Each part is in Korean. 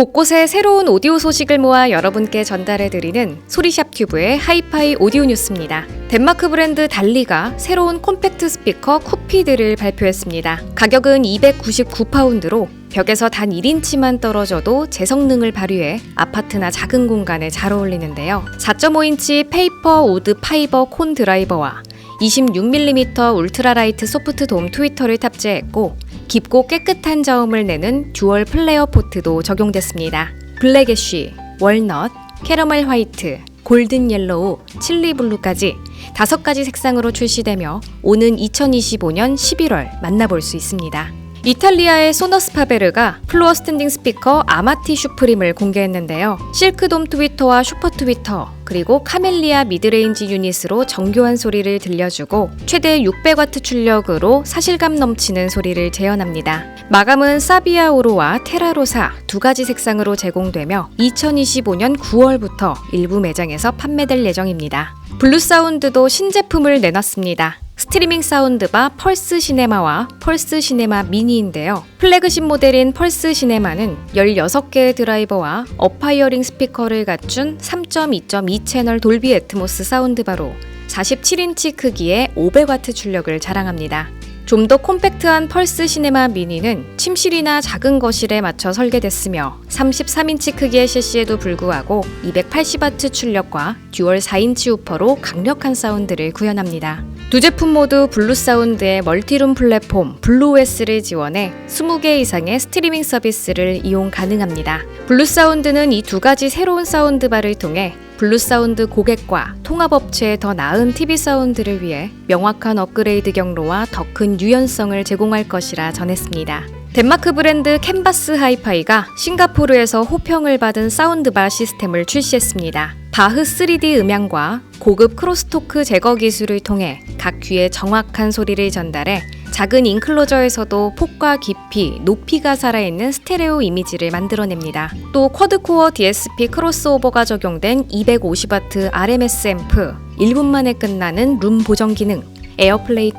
곳곳에 새로운 오디오 소식을 모아 여러분께 전달해드리는 소리샵 큐브의 하이파이 오디오 뉴스입니다. 덴마크 브랜드 달리가 새로운 콤팩트 스피커 쿠피드를 발표했습니다. 가격은 299파운드로 벽에서 단 1인치만 떨어져도 제 성능을 발휘해 아파트나 작은 공간에 잘 어울리는데요. 4.5인치 페이퍼 우드 파이버 콘 드라이버와 26mm 울트라라이트 소프트 돔 트위터를 탑재했고 깊고 깨끗한 저음을 내는 듀얼 플레어 포트도 적용됐습니다. 블랙 애쉬, 월넛, 캐러멜 화이트, 골든 옐로우, 칠리 블루까지 다섯 가지 색상으로 출시되며 오는 2025년 11월 만나볼 수 있습니다. 이탈리아의 소너스 파베르가 플로어 스탠딩 스피커 아마티 슈프림을 공개했는데요. 실크돔 트위터와 슈퍼 트위터, 그리고 카멜리아 미드레인지 유닛으로 정교한 소리를 들려주고 최대 600와트 출력으로 사실감 넘치는 소리를 재현합니다. 마감은 사비아 오로와 테라로사 두 가지 색상으로 제공되며 2025년 9월부터 일부 매장에서 판매될 예정입니다. 블루 사운드도 신제품을 내놨습니다. 스트리밍 사운드바 펄스 시네마와 펄스 시네마 미니인데요. 플래그십 모델인 펄스 시네마는 16개의 드라이버와 어파이어링 스피커를 갖춘 3.2.2 채널 돌비 애트모스 사운드바로 47인치 크기의 500와트 출력을 자랑합니다. 좀 더 콤팩트한 펄스 시네마 미니는 침실이나 작은 거실에 맞춰 설계됐으며 33인치 크기의 CC에도 불구하고 280와트 출력과 듀얼 4인치 우퍼로 강력한 사운드를 구현합니다. 두 제품 모두 블루 사운드의 멀티룸 플랫폼 블루OS를 지원해 20개 이상의 스트리밍 서비스를 이용 가능합니다. 블루 사운드는 이 두 가지 새로운 사운드바를 통해 블루 사운드 고객과 통합업체에 더 나은 TV 사운드를 위해 명확한 업그레이드 경로와 더 큰 유연성을 제공할 것이라 전했습니다. 덴마크 브랜드 캔바스 하이파이가 싱가포르에서 호평을 받은 사운드바 시스템을 출시했습니다. 바흐 3D 음향과 고급 크로스토크 제거 기술을 통해 각 귀에 정확한 소리를 전달해 작은 인클로저에서도 폭과 깊이, 높이가 살아있는 스테레오 이미지를 만들어냅니다. 또 쿼드코어 DSP 크로스오버가 적용된 250W RMS 앰프, 1분 만에 끝나는 룸 보정 기능, 에어플레이 2,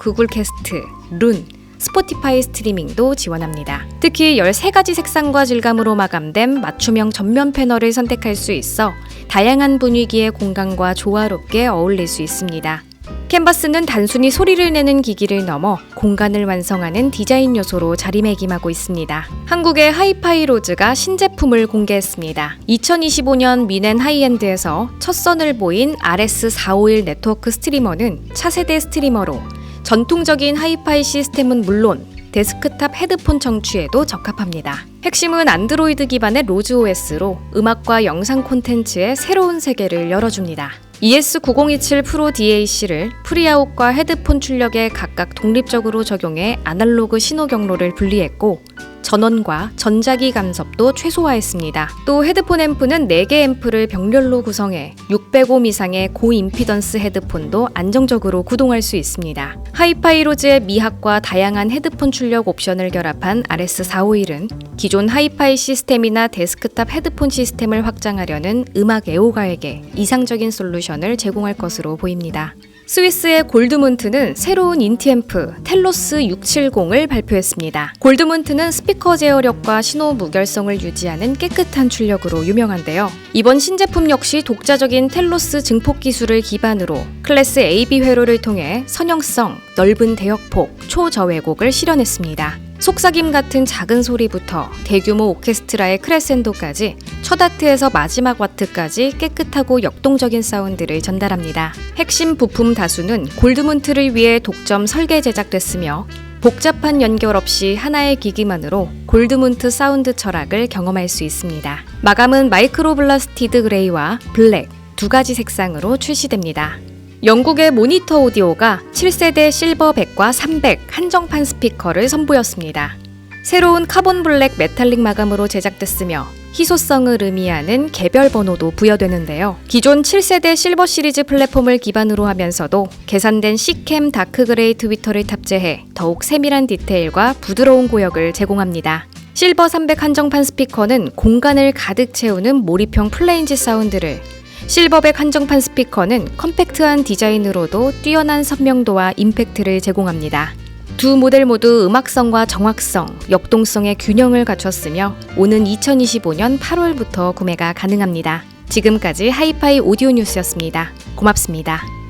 구글 캐스트, 룬, 스포티파이 스트리밍도 지원합니다. 특히 13가지 색상과 질감으로 마감된 맞춤형 전면 패널을 선택할 수 있어 다양한 분위기의 공간과 조화롭게 어울릴 수 있습니다. 캔버스는 단순히 소리를 내는 기기를 넘어 공간을 완성하는 디자인 요소로 자리매김하고 있습니다. 한국의 하이파이로즈가 신제품을 공개했습니다. 2025년 미넨 하이엔드에서 첫 선을 보인 RS451 네트워크 스트리머는 차세대 스트리머로 전통적인 하이파이 시스템은 물론 데스크탑 헤드폰 청취에도 적합합니다. 핵심은 안드로이드 기반의 로즈 OS로 음악과 영상 콘텐츠의 새로운 세계를 열어줍니다. ES9027 프로 DAC를 프리아웃과 헤드폰 출력에 각각 독립적으로 적용해 아날로그 신호 경로를 분리했고 전원과 전자기 간섭도 최소화했습니다. 또 헤드폰 앰프는 4개 앰프를 병렬로 구성해 600옴 이상의 고임피던스 헤드폰도 안정적으로 구동할 수 있습니다. 하이파이로즈의 미학과 다양한 헤드폰 출력 옵션을 결합한 RS451은 기존 하이파이 시스템이나 데스크탑 헤드폰 시스템을 확장하려는 음악 애호가에게 이상적인 솔루션을 제공할 것으로 보입니다. 스위스의 골드문트는 새로운 인티앰프 텔로스 670을 발표했습니다. 골드문트는 스피커 제어력과 신호 무결성을 유지하는 깨끗한 출력으로 유명한데요. 이번 신제품 역시 독자적인 텔로스 증폭 기술을 기반으로 클래스 AB 회로를 통해 선형성, 넓은 대역폭, 초저외곡을 실현했습니다. 속삭임 같은 작은 소리부터 대규모 오케스트라의 크레센도까지 첫 와트에서 마지막 와트까지 깨끗하고 역동적인 사운드를 전달합니다. 핵심 부품 다수는 골드문트를 위해 독점 설계 제작됐으며 복잡한 연결 없이 하나의 기기만으로 골드문트 사운드 철학을 경험할 수 있습니다. 마감은 마이크로 블라스티드 그레이와 블랙 두 가지 색상으로 출시됩니다. 영국의 모니터 오디오가 7세대 실버 100과 300 한정판 스피커를 선보였습니다. 새로운 카본 블랙 메탈릭 마감으로 제작됐으며 희소성을 의미하는 개별 번호도 부여되는데요. 기존 7세대 실버 시리즈 플랫폼을 기반으로 하면서도 계산된 C캠 다크 그레이 트위터를 탑재해 더욱 세밀한 디테일과 부드러운 고역을 제공합니다. 실버 300 한정판 스피커는 공간을 가득 채우는 몰입형 플레인지 사운드를 실버백 한정판 스피커는 컴팩트한 디자인으로도 뛰어난 선명도와 임팩트를 제공합니다. 두 모델 모두 음악성과 정확성, 역동성의 균형을 갖췄으며 오는 2025년 8월부터 구매가 가능합니다. 지금까지 하이파이 오디오 뉴스였습니다. 고맙습니다.